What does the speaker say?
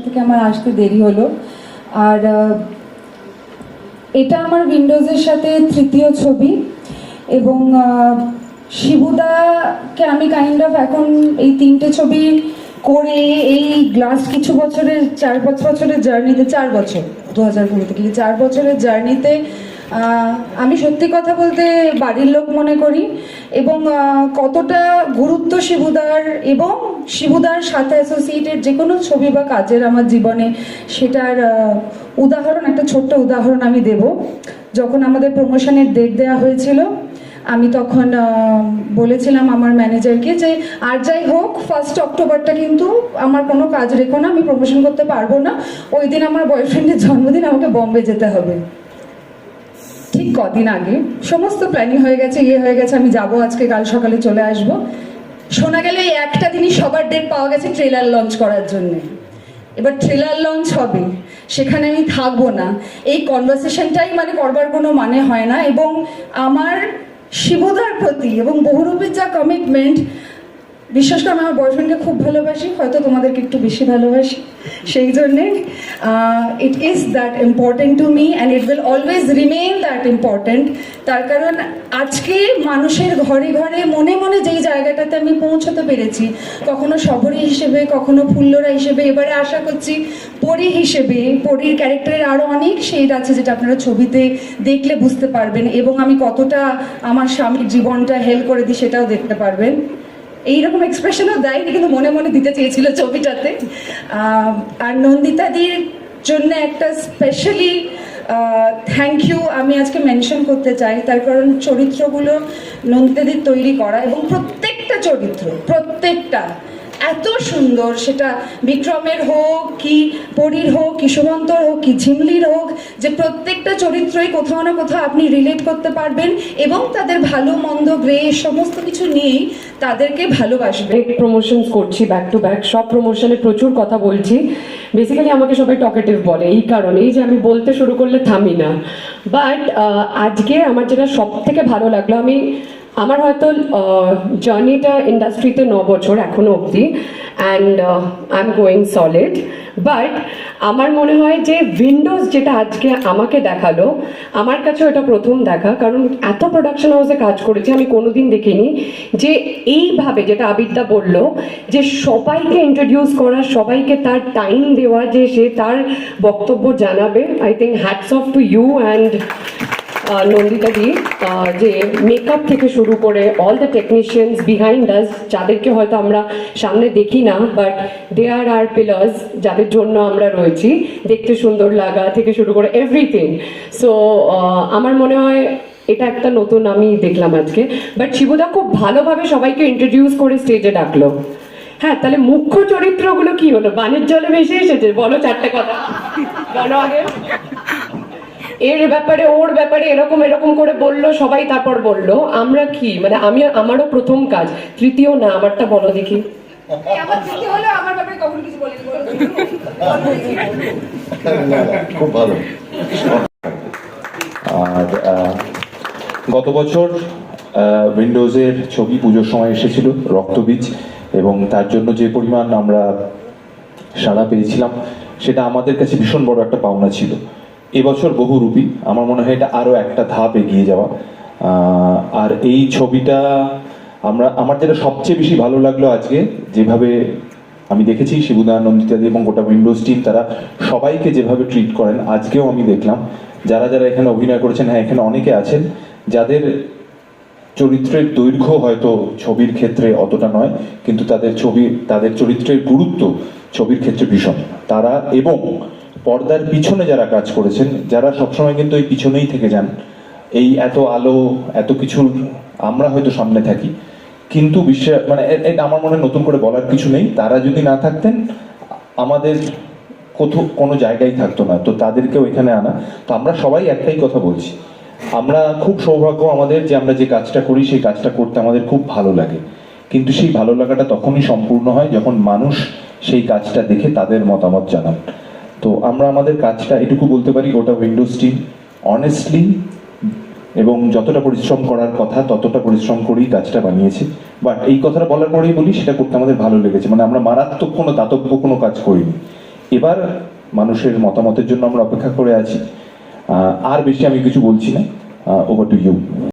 থেকে আমার আসতে দেরি হলো। আর এটা আমার উইন্ডোজের সাথে তৃতীয় ছবি এবং শিবুদাকে আমি কাইন্ড অফ এখন এই তিনটে ছবি করে এই লাস্ট কিছু বছরের, চার পাঁচ বছরের জার্নিতে চার বছর, দু হাজার কুড়ি থেকে চার বছরের জার্নিতে আমি সত্যি কথা বলতে বাড়ির লোক মনে করি এবং কতটা গুরুত্ব শিবুদার এবং শিবুদার সাথে অ্যাসোসিয়েটেড যে কোনো ছবি বা কাজের আমার জীবনে সেটার উদাহরণ, একটা ছোট্ট উদাহরণ আমি দেব। যখন আমাদের প্রমোশনের ডেট দেওয়া হয়েছিল, আমি তখন বলেছিলাম আমার ম্যানেজারকে যে, আর যাই হোক ফার্স্ট অক্টোবরটা কিন্তু আমার কোনো কাজ রেখো না, আমি প্রমোশন করতে পারব না। ওই দিন আমার বয়ফ্রেন্ডের জন্মদিন, আমাকে বম্বে যেতে হবে। ঠিক কদিন আগে। সমস্ত প্ল্যানিং হয়ে গেছে ইয়ে হয়ে গেছে, আমি যাব আজকে, কাল সকালে চলে আসব। শোনা গেল এই একটা দিনই সবার ডেট পাওয়া গেছে ট্রেলার লঞ্চ করার জন্য। এবার ট্রেলার লঞ্চ হবে, সেখানে আমি থাকব না। এই কনভারসেশনটাই মানে করবার কোনো মানে হয় না, এবং আমার শিবদার প্রতি এবং বহুরূপের যা কমিটমেন্ট বিশ্বাস করে আমার বয়ফ্রেন্ডকে খুব ভালোবাসি, হয়তো তোমাদেরকে একটু বেশি ভালোবাসি। সেই জন্যে it is that important to me and it will always remain that important তার কারণ আজকে মানুষের ঘরে ঘরে, মনে মনে যেই জায়গাটাতে আমি পৌঁছতে পেরেছি, কখনো শবরী হিসেবে, কখনো ফুল্লরা হিসেবে, এবারে আশা করছি পরী হিসেবে, পরীর ক্যারেক্টারের আরও অনেক শেড আছে যেটা আপনারা ছবিতে দেখলে বুঝতে পারবেন এবং আমি কতটা আমার স্বামীর জীবনটা হেল্প করে দিই সেটাও দেখতে পারবেন। এইরকম এক্সপ্রেশনও দেয়নি, কিন্তু মনে মনে দিতে চেয়েছিল ছবিটাতে। আর নন্দিতাদির জন্য একটা স্পেশালি থ্যাংক ইউ আমি আজকে মেনশন করতে চাই। তার কারণ চরিত্রগুলো নন্দিতাদির তৈরি করা এবং প্রত্যেকটা চরিত্র, প্রত্যেকটা এত সুন্দর, সেটা বিক্রমের হোক কি পরীর হোক, কি শুভন্তর হোক, কি ঝিমলির হোক, যে প্রত্যেকটা চরিত্রই কোথাও না কোথাও আপনি রিলেট করতে পারবেন এবং তাদের ভালো, মন্দ গ্রে সমস্ত কিছু নিয়েই তাদেরকে ভালোবাসবে। অনেক প্রমোশনস করছি ব্যাক টু ব্যাক সব প্রমোশনে প্রচুর কথা বলছি। বেসিক্যালি আমাকে সবাই টকেটিভ বলে, এই কারণেই যে আমি বলতে শুরু করলে থামি না। বাট আজকে আমার যেটা সব থেকে ভালো লাগল, আমি আমার হয়তো জার্নিটা ইন্ডাস্ট্রিতে ন বছর এখনও অবধি and I am going solid but আমার মনে হয় যে উইন্ডোজ যেটা আজকে আমাকে দেখাল, আমার কাছে এটা প্রথম দেখা, কারণ এত প্রোডাকশন হাউসে কাজ করেছি, আমি কোনোদিন দেখিনি যে এইভাবে, যেটা আবিদ্যা বলল, যে সবাইকে ইন্ট্রোডিউস করা, সবাইকে তার টাইম দেওয়া, যে সে তার বক্তব্য জানাবে I think hats off to you and Nandita দি যে মেকআপ থেকে শুরু করে all the technicians behind us যাদেরকে হয়তো আমরা সামনে দেখি না but they R R pillars যাদের জন্য আমরা রয়েছি, দেখতে সুন্দর লাগা থেকে শুরু করে এভরিথিং সো আমার মনে হয় এটা একটা নতুন আমি দেখলাম আজকে বাট শিবদা খুব ভালোভাবে সবাইকে ইন্ট্রোডিউস করে স্টেজে ডাকলো। হ্যাঁ তাহলে মুখ্য চরিত্রগুলো কি হলো? বানের জলে ভেসে এসেছে, বলো চারটে কথা। বলো আগে। এর ব্যাপারে ওর ব্যাপারে এরকম এরকম করে বলল সবাই তারপর বলল আমরা কি? মানে আমি আমারও প্রথম কাজ তৃতীয় না আমারটা বলো দেখি। আমার থেকে হলে আমার ব্যাপারে কখনো কিছু বলিনি। খুব ভালো। আর গত বছর উইন্ডোজের ছবি পুজোর সময় এসেছিল রক্তবীজ এবং তার জন্য যে পরিমাণ আমরা সাড়া পেয়েছিলাম সেটা আমাদের কাছে ভীষণ বড় একটা পাওনা ছিল। এবছর বহু বহুরূপী আমার মনে হয় এটা আরও একটা ধাপ এগিয়ে যাওয়া। আর এই ছবিটা আমরা, আমার যেটা সবচেয়ে বেশি ভালো লাগল আজকে, যেভাবে আমি দেখেছি শিবুদা নন্দিতাদি এবং গোটা উইন্ডোজ টিম, তারা সবাইকে যেভাবে ট্রিট করেন, আজকেও আমি দেখলাম। যারা যারা এখানে অভিনয় করেছেন হ্যাঁ এখানে অনেকে আছেন, যাদের চরিত্রের দৈর্ঘ্য হয়তো ছবির ক্ষেত্রে অতটা নয়, কিন্তু তাদের ছবি, তাদের চরিত্রের গুরুত্ব ছবির ক্ষেত্রে ভীষণ। তারা এবং পর্দার পিছনে যারা কাজ করেছেন, যারা সবসময় কিন্তু এই পিছনেই থেকে যান, এই এত আলো, এত কিছুর আমরা হয়তো সামনে থাকি। কিন্তু বিশ্বাস মানে এটা আমার মনে নতুন করে বলার কিছু নেই। তারা যদি না থাকতেন, আমাদের কোথাও কোনো জায়গায় থাকতো না। তো তাদেরকেও এখানে আনা। তো আমরা সবাই একটাই কথা বলছি। আমরা খুব সৌভাগ্য আমাদের যে আমরা যে কাজটা করি, সেই কাজটা করতে আমাদের খুব ভালো লাগে। কিন্তু সেই ভালো লাগাটা তখনই সম্পূর্ণ হয় যখন মানুষ সেই কাজটা দেখে তাদের মতামত জানান। তো আমরা আমাদের কাজটা এটুকু বলতে পারি, গোটা উইন্ডোজ টিম অনেস্টলি এবং যতটা পরিশ্রম করার কথা ততটা পরিশ্রম করেই কাজটা বানিয়েছি। বাট এই কথাটা বলার পরেই বলি, সেটা করতে আমাদের ভালো লেগেছে। মানে আমরা মারাত্মক কোনো দাতব্য কোনো কাজ করিনি। এবার মানুষের মতামতের জন্য আমরা অপেক্ষা করে আছি। আর বেশি আমি কিছু বলছি না। Over to you